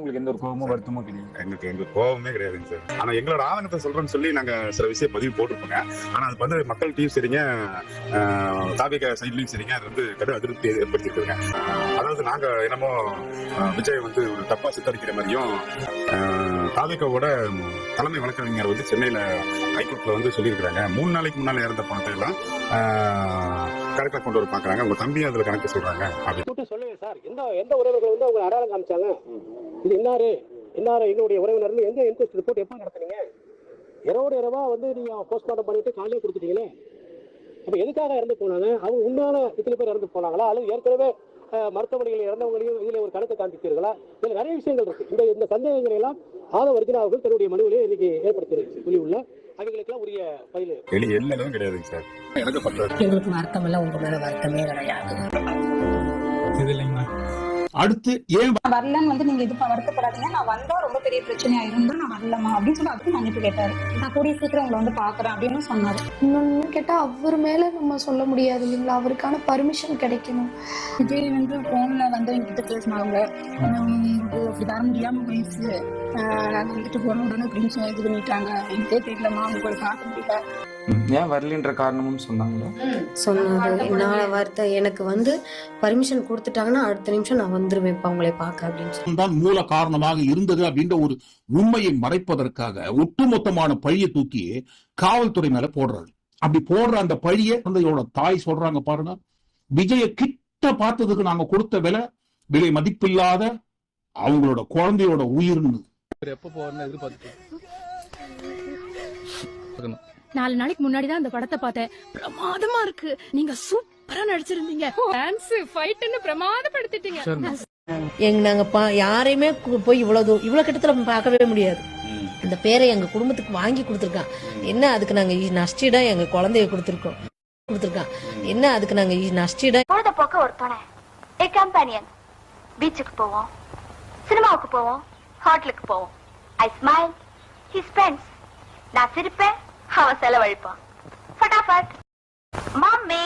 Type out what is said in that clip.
உங்களுக்கு எந்த ஒரு கோபமும் வருத்தமும் கிடையாது. எங்களுக்கு எங்க கோபமே கிடையாதுங்க சார். ஆனா எங்களோட ஆவணத்தை சொல்றோம்னு சொல்லி நாங்க சில விஷயம் பதிவு போட்டிருப்போங்க ஆனா அது வந்து மக்கள்கிட்டயும் சரிங்க தாபிக சைட்லயும் சரிங்க. அது வந்து கடும் அதிருப்தி ஏற்படுத்திருக்குங்க அதாவது நாங்க என்னமோ விஜய் வந்து ஒரு தப்பா சித்தரிக்கிற மாதிரியும் தாபிகாவோட தலைமை வழக்கறிஞர் வந்து சென்னையில ஹைகோர்ட்ல வந்து சொல்லியிருக்கிறாங்க. மூணு நாளைக்கு முன்னால இறந்த பணத்தை எல்லாம் கணக்குல கொண்டு வர பாக்குறாங்க உங்க தம்பி அதுல கணக்கு சொல்றாங்க. அப்படின்னு சொல்லுங்க சார். எந்த எந்த உறவுகள் வந்து அவங்க அடையாளம் காமிச்சாங்க? இது இன்னாரு? இன்னாரு என்னுடைய உறவினர்னு எந்த இன்கொஸ்ட் ரிப்போர்ட் எப்போ நடத்துனீங்க? இரவோடு இரவா வந்து நீங்க போஸ்ட்மார்ட்டம் பண்ணிட்டு காலையில கொடுத்துட்டீங்களே. அப்ப எதுக்காக இறந்து போனாங்க? அவங்க உண்மையான இத்தனை பேர் இறந்து போனாங்களா? அல்லது ஏற்கனவே அஹ், மருத்துவமனைகளில் இறந்தவங்களையும் இதுல ஒரு கணக்கு காண்பித்தீர்களா இதுல நிறைய விஷயங்கள் இருக்கு. இந்த இந்த சந்தேகங்களை எல்லாம் ஆதவ வர்ஜினா அவர்கள் தன்னுடைய மனுவிலே இன்னைக்கு ஏற்படுத்தி சொல்லி உள்ள அவைகளுக்கெல்லாம் உரிய பதில். எல்லாம் கிடையாதுங்க சார். எனக்கு எங்களுக்கு வருத்தம் இல்லை உங்க மேல வருத்தமே கிடையாது. இது இல்லைங்களா அடுத்து ஏன் வரலன்னு வந்து நீங்க இது ப- வருத்தப்படாதீங்க நான் வந்தா ரொம்ப பெரிய பிரச்சனையா இருந்தா நான் வரலமா அப்படின்னு சொல்லி அதுக்கு மன்னிப்பு கேட்டாரு. நான் கூடிய சீக்கிரம் உங்களை வந்து பாக்குறேன் அப்படின்னு சொன்னாரு. இன்னொன்னு கேட்டா அவர் மேல நம்ம சொல்ல முடியாது இல்லைங்களா? அவருக்கான பர்மிஷன் கிடைக்கணும். விஜய் வந்து போன்ல வந்து என்கிட்ட பேசினாங்க. இது வர முடியாம போயிடுச்சு. நாங்க வந்துட்டு போன உடனே அப்படின்னு சொல்லி இது பண்ணிட்டாங்க. எனக்கே தெரியலமா அவங்க போய் பார்க்க முடியல. ஏன் வரலன்ற காரணமும் சொன்னாங்களா? சொன்னாரு நான் வார்த்தை எனக்கு வந்து பர்மிஷன் கொடுத்துட்டாங்கன்னா அடுத்த நிமிஷம் நான் வந்துருவேன் இப்ப அவங்களை பார்க்க அப்படின்னு சொல்லி. தான் மூல காரணமாக இருந்தது அப்படின்ற ஒரு உண்மையை மறைப்பதற்காக ஒட்டுமொத்தமான பழியை தூக்கி காவல்துறை மேல போடுறாரு. அப்படி போடுற அந்த பழியை குழந்தையோட தாய் சொல்றாங்க பாருங்க விஜய கிட்ட பார்த்ததுக்கு நாங்க கொடுத்த விலை விலை மதிப்பில்லாத அவங்களோட குழந்தையோட உயிர்னு. எப்போ போறேன்னு எதிர்பார்த்துட்டு நாலு நாளைக்கு முன்னாடி தான் அந்த படத்தை பார்த்தேன். பிரமாதமா இருக்கு. நீங்க சூப்பரா நடிச்சிருந்தீங்க. டான்ஸ் ஃபைட்னு பிரமாதப்படுத்திட்டீங்க. எங்க நாங்க பா- யாரையுமே போய் இவ்வளவு தூரம் இவ்வளவு கிட்டத்துல பார்க்கவே முடியாது. அந்த பேரை எங்க குடும்பத்துக்கு வாங்கி கொடுத்துருக்கான் என்ன அதுக்கு நாங்க நஷ்டீடா எங்க குழந்தைய கொடுத்துருக்கோம். கொடுத்துருக்கான் என்ன அதுக்கு நாங்க நஷ்டீடா பொழுதுபோக்க ஒரு துணை. ஏ கம்பெனியன் பீச்சுக்கு போவோம். சினிமாவுக்கு போவோம். ஹோட்டலுக்கு போவோம். ஐ ஸ்மைல் ஹி ஸ்பெண்ட்ஸ் நான் சிரிப்பேன். அவன் செலவழிப்பான். ஃபட்டாஃபட் மம்மி